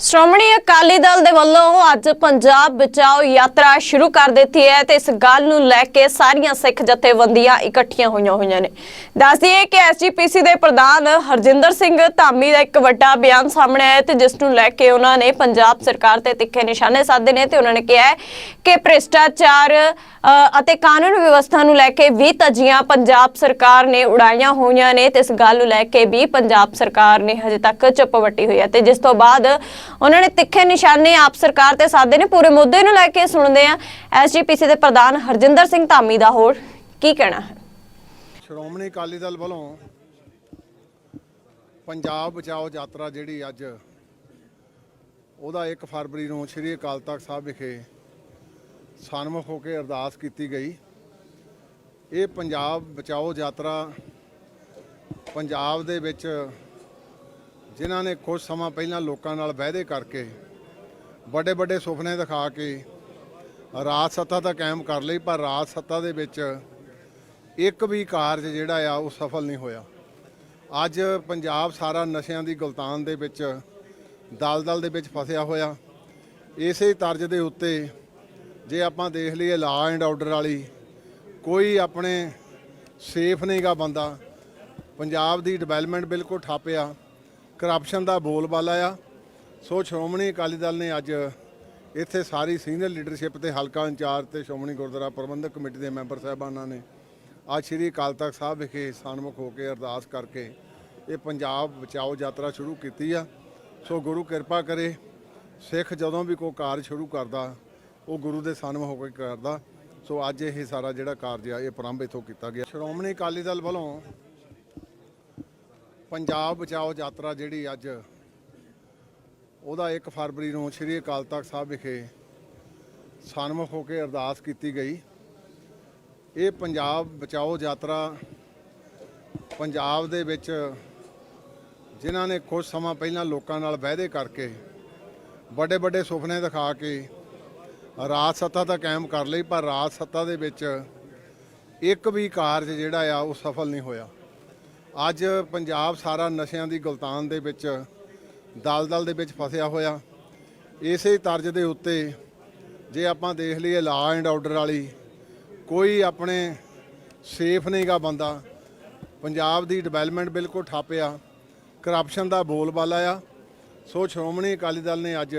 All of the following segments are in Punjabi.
ਸ਼੍ਰੋਮਣੀ ਅਕਾਲੀ ਦਲ ਦੇ ਵੱਲੋਂ ਅੱਜ ਪੰਜਾਬ ਬਚਾਓ ਯਾਤਰਾ ਸ਼ੁਰੂ ਕਰ ਦਿੱਤੀ ਹੈ ਤੇ ਇਸ ਗੱਲ ਨੂੰ ਲੈ ਕੇ ਸਾਰੀਆਂ ਸਿੱਖ ਜਥੇਬੰਦੀਆਂ ਇਕੱਠੀਆਂ ਹੋਈਆਂ ਹੋਈਆਂ ਨੇ। ਦੱਸ ਦਈਏ ਕਿ ਐਸਜੀਪੀਸੀ ਦੇ ਪ੍ਰਧਾਨ ਹਰਜਿੰਦਰ ਸਿੰਘ ਧਾਮੀ ਦਾ ਇੱਕ ਵੱਡਾ ਬਿਆਨ ਸਾਹਮਣੇ ਆਇਆ ਤੇ ਜਿਸ ਨੂੰ ਲੈ ਕੇ ਉਹਨਾਂ ਨੇ ਪੰਜਾਬ ਸਰਕਾਰ ਤੇ ਤਿੱਖੇ ਨਿਸ਼ਾਨੇ ਸਾਧੇ ਨੇ ਤੇ ਉਹਨਾਂ ਨੇ ਕਿਹਾ ਕਿ ਭ੍ਰਿਸ਼ਟਾਚਾਰ ਅਤੇ ਕਾਨੂੰਨ ਵਿਵਸਥਾ ਨੂੰ ਲੈ ਕੇ ਵੀ ਧੱਜੀਆਂ ਪੰਜਾਬ ਸਰਕਾਰ ਨੇ ਉਡਾਈਆਂ ਹੋਈਆਂ ਨੇ ਤੇ ਇਸ ਗੱਲ ਨੂੰ ਲੈ ਕੇ ਵੀ ਪੰਜਾਬ ਸਰਕਾਰ ਨੇ ਹਜੇ ਤੱਕ ਚੁੱਪ ਵੱਟੀ ਹੋਈ ਹੈ ਤੇ ਜਿਸ ਤੋਂ ਬਾਅਦ ਉਹਨਾਂ ਨੇ ਤਿੱਖੇ ਨਿਸ਼ਾਨੇ ਆਪ ਸਰਕਾਰ ਤੇ ਸਾਧੇ ਨੇ। ਪੂਰੇ ਮੁੱਦੇ ਨੂੰ ਲੈ ਕੇ ਸੁਣਦੇ ਆ ਐਸਜੀਪੀਸੀ ਦੇ ਪ੍ਰਧਾਨ ਹਰਜਿੰਦਰ ਸਿੰਘ ਧਾਮੀ ਦਾ ਹੋਰ ਕੀ ਕਹਿਣਾ ਹੈ? ਸ਼੍ਰੋਮਣੀ ਅਕਾਲੀ ਦਲ ਵੱਲੋਂ ਪੰਜਾਬ ਬਚਾਓ ਯਾਤਰਾ ਜਿਹੜੀ ਅੱਜ, ਉਹਦਾ 1 ਫਰਵਰੀ ਨੂੰ ਸ੍ਰੀ ਅਕਾਲ ਤਖਤ ਸਾਹਿਬ ਵਿਖੇ ਸਨਮੁਖ ਹੋ ਕੇ ਅਰਦਾਸ ਕੀਤੀ ਗਈ। ਇਹ ਪੰਜਾਬ ਬਚਾਓ ਯਾਤਰਾ ਪੰਜਾਬ ਦੇ ਵਿੱਚ ਜਿਨ੍ਹਾਂ ਨੇ ਕੁਝ ਸਮਾਂ ਪਹਿਲਾਂ ਲੋਕਾਂ ਨਾਲ ਵਾਅਦੇ ਕਰਕੇ ਵੱਡੇ ਵੱਡੇ ਸੁਪਨੇ ਦਿਖਾ ਕੇ ਰਾਜ ਸੱਤਾ ਤਾਂ ਕਾਇਮ ਕਰ ਲਈ, ਪਰ ਰਾਜ ਸੱਤਾ ਦੇ ਵਿੱਚ ਇੱਕ ਵੀ ਕਾਰਜ ਜਿਹੜਾ ਆ, ਉਹ ਸਫਲ ਨਹੀਂ ਹੋਇਆ। ਅੱਜ ਪੰਜਾਬ ਸਾਰਾ ਨਸ਼ਿਆਂ ਦੀ ਗੁਲਤਾਨ ਦੇ ਵਿੱਚ, ਦਲਦਲ ਦੇ ਵਿੱਚ ਫਸਿਆ ਹੋਇਆ। ਇਸੇ ਤਰਜ਼ ਦੇ ਉੱਤੇ ਜੇ ਆਪਾਂ ਦੇਖ ਲਈਏ ਲਾ ਐਂਡ ਆਰਡਰ ਵਾਲੀ, ਕੋਈ ਆਪਣੇ ਸੇਫ ਨਹੀਂਗਾ ਬੰਦਾ। ਪੰਜਾਬ ਦੀ ਡਿਵੈਲਪਮੈਂਟ ਬਿਲਕੁਲ ਠਾਪਿਆ ਕਰਪਸ਼ਨ ਦਾ ਬੋਲਬਾਲਾ ਆ ਸੋ ਸ਼੍ਰੋਮਣੀ ਅਕਾਲੀ ਦਲ ਨੇ ਅੱਜ ਇੱਥੇ ਸਾਰੀ ਸੀਨੀਅਰ ਲੀਡਰਸ਼ਿਪ ਤੇ ਹਲਕਾ ਇੰਚਾਰਜ ਤੇ ਸ਼੍ਰੋਮਣੀ ਗੁਰਦੁਆਰਾ ਪ੍ਰਬੰਧਕ ਕਮੇਟੀ ਦੇ ਮੈਂਬਰ ਸਾਹਿਬਾਨਾਂ ਨੇ ਅੱਜ ਸ੍ਰੀ ਅਕਾਲ ਤਖਤ ਸਾਹਿਬ ਵਿਖੇ ਸਨਮੁਖ ਹੋ ਕੇ ਅਰਦਾਸ ਕਰਕੇ ਇਹ ਪੰਜਾਬ ਬਚਾਓ ਯਾਤਰਾ ਸ਼ੁਰੂ ਕੀਤੀ ਆ। ਸੋ ਗੁਰੂ ਕਿਰਪਾ ਕਰੇ, ਸਿੱਖ ਜਦੋਂ ਵੀ ਕੋਈ ਕਾਰਜ ਸ਼ੁਰੂ ਕਰਦਾ, ਉਹ ਗੁਰੂ ਦੇ ਸਨਮੁਖ ਹੋ ਕੇ ਕਰਦਾ। ਸੋ ਅੱਜ ਇਹ ਸਾਰਾ ਜਿਹੜਾ ਕਾਰਜ ਆ, ਇਹ ਪ੍ਰਾਰੰਭ ਇਥੋਂ ਕੀਤਾ ਗਿਆ। ਸ਼੍ਰੋਮਣੀ ਅਕਾਲੀ ਦਲ ਵੱਲੋਂ ਪੰਜਾਬ ਬਚਾਓ ਯਾਤਰਾ ਜਿਹੜੀ ਅੱਜ, ਉਹਦਾ 1 ਫਰਵਰੀ ਨੂੰ ਸ੍ਰੀ ਅਕਾਲ ਤਖਤ ਸਾਹਿਬ ਵਿਖੇ ਸਨਮੁਖ ਹੋ ਕੇ ਅਰਦਾਸ ਕੀਤੀ ਗਈ। ਇਹ ਪੰਜਾਬ ਬਚਾਓ ਯਾਤਰਾ ਪੰਜਾਬ ਦੇ ਵਿੱਚ ਜਿਨ੍ਹਾਂ ਨੇ ਕੁਝ ਸਮਾਂ ਪਹਿਲਾਂ ਲੋਕਾਂ ਨਾਲ ਵਾਅਦੇ ਕਰਕੇ ਵੱਡੇ ਵੱਡੇ ਸੁਪਨੇ ਦਿਖਾ ਕੇ ਰਾਜ ਸੱਤਾ ਤਾਂ ਕਾਇਮ ਕਰ ਲਈ, ਪਰ ਰਾਜ ਸੱਤਾ ਦੇ ਵਿੱਚ ਇੱਕ ਵੀ ਕਾਰਜ ਜਿਹੜਾ ਆ, ਉਹ ਸਫਲ ਨਹੀਂ ਹੋਇਆ। ਅੱਜ ਪੰਜਾਬ ਸਾਰਾ ਨਸ਼ਿਆਂ ਦੀ ਗੁਲਤਾਨ ਦੇ ਵਿੱਚ ਦਲਦਲ ਦੇ ਵਿੱਚ ਫਸਿਆ ਹੋਇਆ। ਇਸੇ ਤਰਜ਼ ਦੇ ਉੱਤੇ ਜੇ ਆਪਾਂ ਦੇਖ ਲਈਏ ਲਾ ਐਂਡ ਆਰਡਰ ਵਾਲੀ, ਕੋਈ ਆਪਣੇ ਸੇਫ ਨਹੀਂਗਾ ਬੰਦਾ। ਪੰਜਾਬ ਦੀ ਡਿਵੈਲਪਮੈਂਟ ਬਿਲਕੁਲ ਠੱਪ ਆ। ਕਰਪਸ਼ਨ ਦਾ ਬੋਲਬਾਲਾ ਆ। ਸੋ ਸ਼੍ਰੋਮਣੀ ਅਕਾਲੀ ਦਲ ਨੇ ਅੱਜ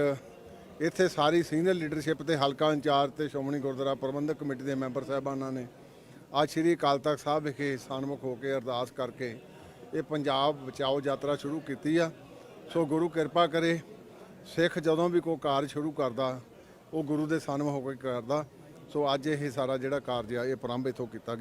ਇੱਥੇ ਸਾਰੀ ਸੀਨੀਅਰ ਲੀਡਰਸ਼ਿਪ ਤੇ ਹਲਕਾ ਇੰਚਾਰਜ ਤੇ ਸ਼੍ਰੋਮਣੀ ਗੁਰਦੁਆਰਾ ਪ੍ਰਬੰਧਕ ਕਮੇਟੀ ਦੇ ਮੈਂਬਰ ਸਾਹਿਬਾਨਾਂ ਨੇ ਅੱਜ ਸ੍ਰੀ ਅਕਾਲ ਤਖਤ ਸਾਹਿਬ ਵਿਖੇ ਸਨਮੁਖ ਹੋ ਕੇ ਅਰਦਾਸ ਕਰਕੇ ਇਹ ਪੰਜਾਬ ਬਚਾਓ ਯਾਤਰਾ ਸ਼ੁਰੂ ਕੀਤੀ ਆ। ਸੋ ਗੁਰੂ ਕਿਰਪਾ ਕਰੇ, ਸਿੱਖ ਜਦੋਂ ਵੀ ਕੋਈ ਕਾਰਜ ਸ਼ੁਰੂ ਕਰਦਾ, ਉਹ ਗੁਰੂ ਦੇ ਸਨਮੁਖ ਹੋ ਕੇ ਕਰਦਾ। ਸੋ ਅੱਜ ਇਹ ਸਾਰਾ ਜਿਹੜਾ ਕਾਰਜ ਆ, ਇਹ ਪ੍ਰਾਰੰਭ ਇਥੋਂ ਕੀਤਾ ਗਿਆ।